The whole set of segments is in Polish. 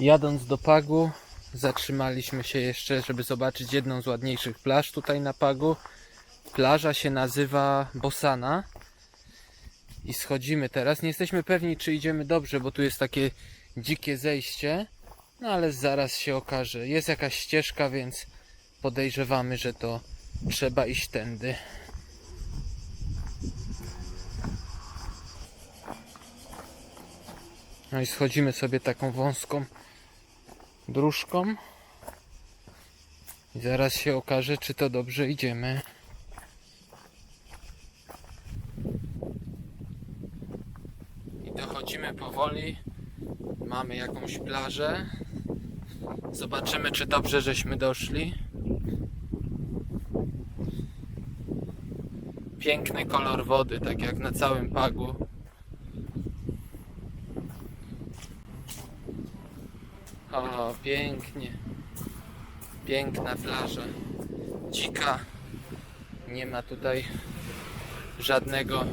Jadąc do Pagu, zatrzymaliśmy się jeszcze, żeby zobaczyć jedną z ładniejszych plaż tutaj na Pagu. Plaża się nazywa Bosana. I schodzimy teraz. Nie jesteśmy pewni, czy idziemy dobrze, bo tu jest takie dzikie zejście. No ale zaraz się okaże. Jest jakaś ścieżka, więc podejrzewamy, że to trzeba iść tędy. No i schodzimy sobie taką wąską dróżką. I zaraz się okaże, czy to dobrze idziemy. I dochodzimy powoli. Mamy jakąś plażę. Zobaczymy, czy dobrze żeśmy doszli. Piękny kolor wody, tak jak na całym pagu. O, pięknie. Piękna plaża. Dzika. Nie ma tutaj żadnego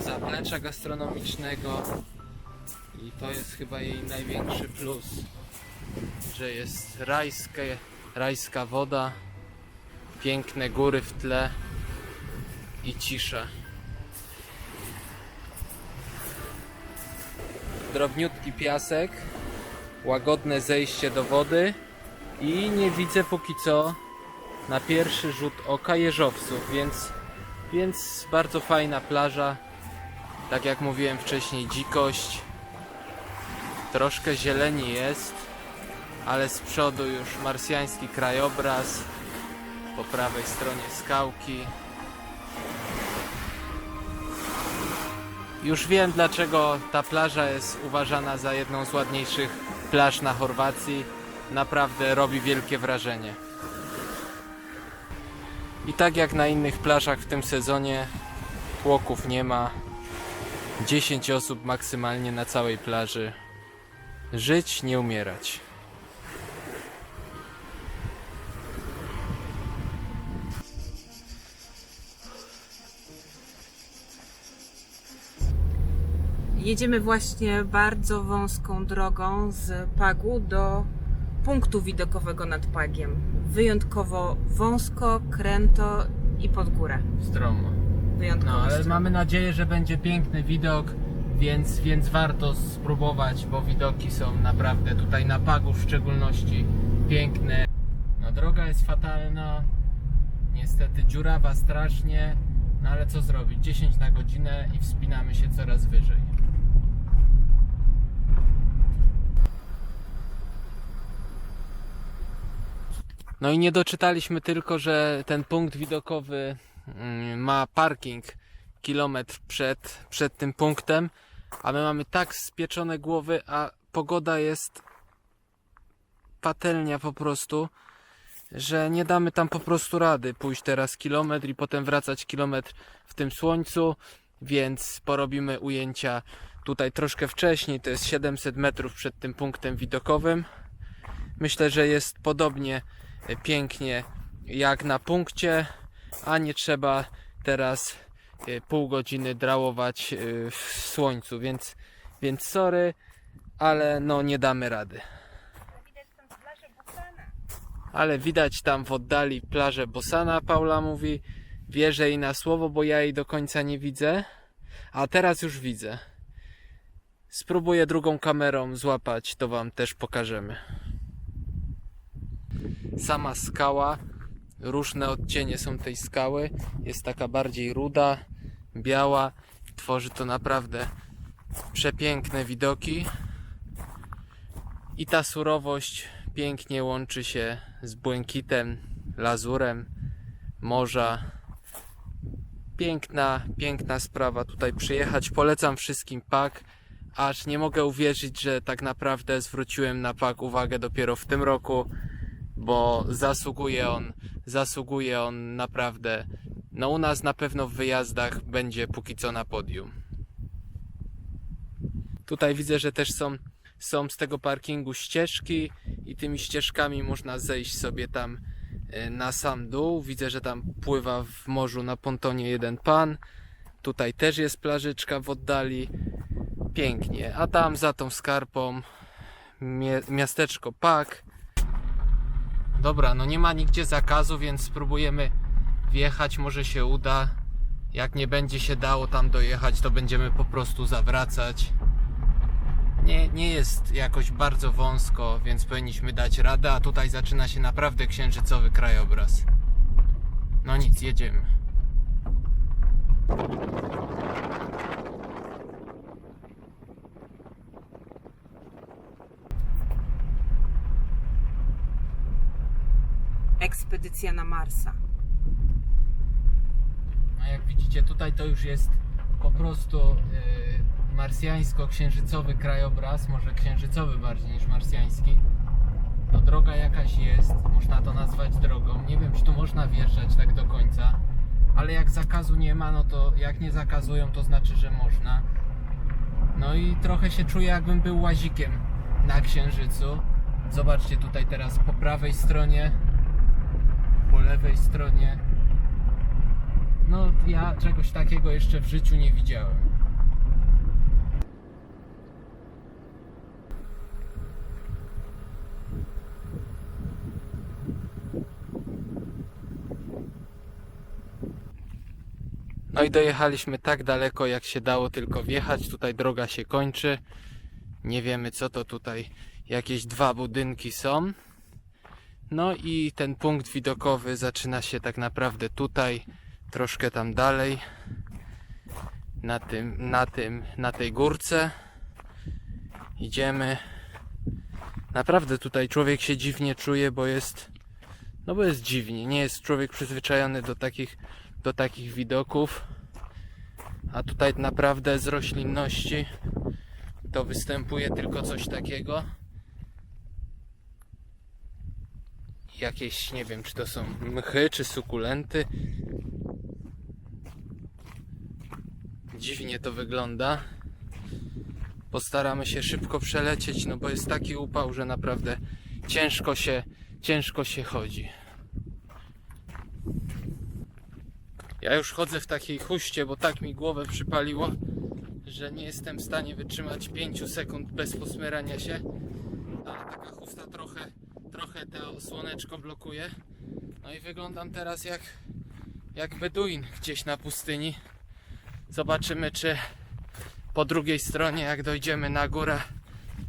zaplecza gastronomicznego. I to jest chyba jej największy plus, że jest rajskie, rajska woda, piękne góry w tle i cisza. Drobniutki piasek, łagodne zejście do wody i nie widzę póki co na pierwszy rzut oka jeżowców, więc, więc bardzo fajna plaża. Tak jak mówiłem wcześniej, dzikość. Troszkę zieleni jest, ale z przodu już marsjański krajobraz. Po prawej stronie skałki. Już wiem dlaczego ta plaża jest uważana za jedną z ładniejszych plaż na Chorwacji. Naprawdę robi wielkie wrażenie. I tak jak na innych plażach w tym sezonie, tłoków nie ma. 10 osób maksymalnie na całej plaży. Żyć, nie umierać. Jedziemy właśnie bardzo wąską drogą z Pagu do punktu widokowego nad Pagiem. Wyjątkowo wąsko, kręto i pod górę. Stromo. Wyjątkowo No, ale stromo. mamy nadzieję, że będzie piękny widok, więc, więc warto spróbować, bo widoki są naprawdę tutaj na Pagu w szczególności piękne. No, droga jest fatalna, niestety dziurawa strasznie, no ale co zrobić? 10 na godzinę i wspinamy się coraz wyżej. No i nie doczytaliśmy tylko, że ten punkt widokowy mm, ma parking kilometr przed, przed tym punktem, a my mamy tak spieczone głowy, a pogoda jest patelnia po prostu, że nie damy tam po prostu rady pójść teraz kilometr i potem wracać kilometr w tym słońcu, więc porobimy ujęcia tutaj troszkę wcześniej, to jest 700 metrów przed tym punktem widokowym. Myślę, że jest podobnie pięknie jak na punkcie, a nie trzeba teraz e, pół godziny drałować e, w słońcu, więc, więc sorry, ale no nie damy rady. Ale widać tam w oddali plażę Bosana, Paula mówi. Wierzę jej na słowo, bo ja jej do końca nie widzę. A teraz już widzę. Spróbuję drugą kamerą złapać, to wam też pokażemy. Sama skała, różne odcienie są tej skały. Jest taka bardziej ruda, biała. Tworzy to naprawdę przepiękne widoki. I ta surowość pięknie łączy się z błękitem, lazurem morza. Piękna, piękna sprawa tutaj przyjechać. Polecam wszystkim pak. Aż nie mogę uwierzyć, że tak naprawdę zwróciłem na pak uwagę dopiero w tym roku, bo zasługuje on, zasługuje on naprawdę. No u nas na pewno w wyjazdach będzie póki co na podium. Tutaj widzę, że też są są z tego parkingu ścieżki i tymi ścieżkami można zejść sobie tam e, na sam dół. Widzę, że tam pływa w morzu na pontonie jeden pan. Tutaj też jest plażyczka w oddali. Pięknie. A tam za tą skarpą miasteczko Pak. Dobra, no nie ma nigdzie zakazu, więc spróbujemy wjechać, może się uda. Jak nie będzie się dało tam dojechać, to będziemy po prostu zawracać. Nie, nie jest jakoś bardzo wąsko, więc powinniśmy dać radę, a tutaj zaczyna się naprawdę księżycowy krajobraz. No nic, jedziemy. Ekspedycja na Marsa. A jak widzicie, tutaj to już jest po prostu yy, marsjańsko-księżycowy krajobraz, może księżycowy bardziej niż marsjański. To droga jakaś jest, można to nazwać drogą. Nie wiem, czy tu można wjeżdżać tak do końca, ale jak zakazu nie ma, no to jak nie zakazują, to znaczy, że można. No i trochę się czuję, jakbym był łazikiem na księżycu. Zobaczcie tutaj teraz po prawej stronie, po lewej stronie. No, ja czegoś takiego jeszcze w życiu nie widziałem. No i dojechaliśmy tak daleko, jak się dało tylko wjechać. Tutaj droga się kończy. Nie wiemy, co to tutaj. Jakieś dwa budynki są. No i ten punkt widokowy zaczyna się tak naprawdę tutaj, troszkę tam dalej, na tym, na tym, na tej górce. Idziemy. Naprawdę tutaj człowiek się dziwnie czuje, bo jest, no bo jest dziwnie. Nie jest człowiek przyzwyczajony do takich, do takich widoków. A tutaj naprawdę z roślinności to występuje tylko coś takiego. jakieś, nie wiem, czy to są mchy, czy sukulenty. Dziwnie to wygląda. Postaramy się szybko przelecieć, no bo jest taki upał, że naprawdę ciężko się, ciężko się chodzi. Ja już chodzę w takiej chuście, bo tak mi głowę przypaliło, że nie jestem w stanie wytrzymać 5 sekund bez posmyrania się. Ale taka chusta trochę trochę to słoneczko blokuje. No i wyglądam teraz jak, jak Beduin gdzieś na pustyni. Zobaczymy, czy po drugiej stronie, jak dojdziemy na górę,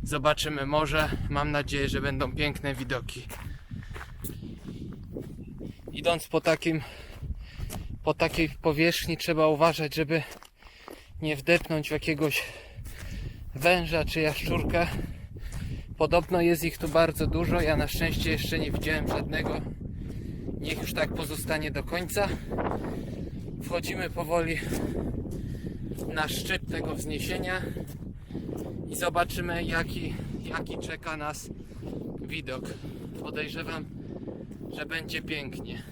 zobaczymy morze. Mam nadzieję, że będą piękne widoki. Idąc po takim po takiej powierzchni trzeba uważać, żeby nie wdepnąć w jakiegoś węża czy jaszczurkę. Podobno jest ich tu bardzo dużo. Ja na szczęście jeszcze nie widziałem żadnego. Niech już tak pozostanie do końca. Wchodzimy powoli na szczyt tego wzniesienia i zobaczymy jaki, jaki czeka nas widok. Podejrzewam, że będzie pięknie.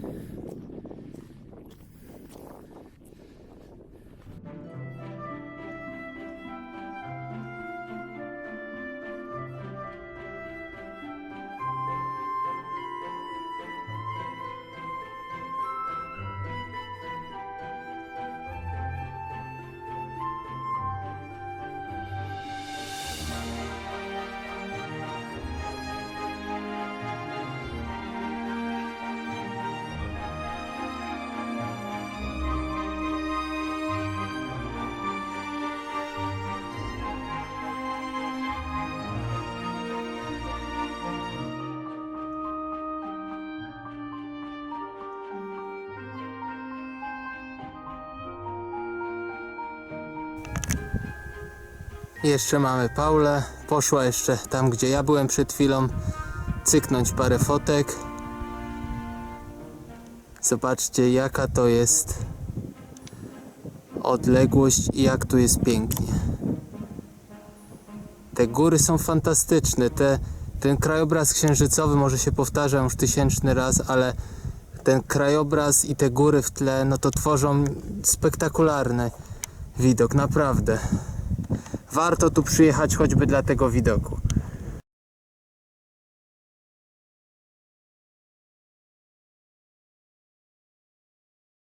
Jeszcze mamy Paulę. Poszła jeszcze tam, gdzie ja byłem przed chwilą. Cyknąć parę fotek. Zobaczcie, jaka to jest odległość i jak tu jest pięknie. Te góry są fantastyczne. Te, ten krajobraz księżycowy może się powtarzam już tysięczny raz, ale ten krajobraz i te góry w tle, no to tworzą spektakularny widok, naprawdę. Warto tu przyjechać choćby dla tego widoku.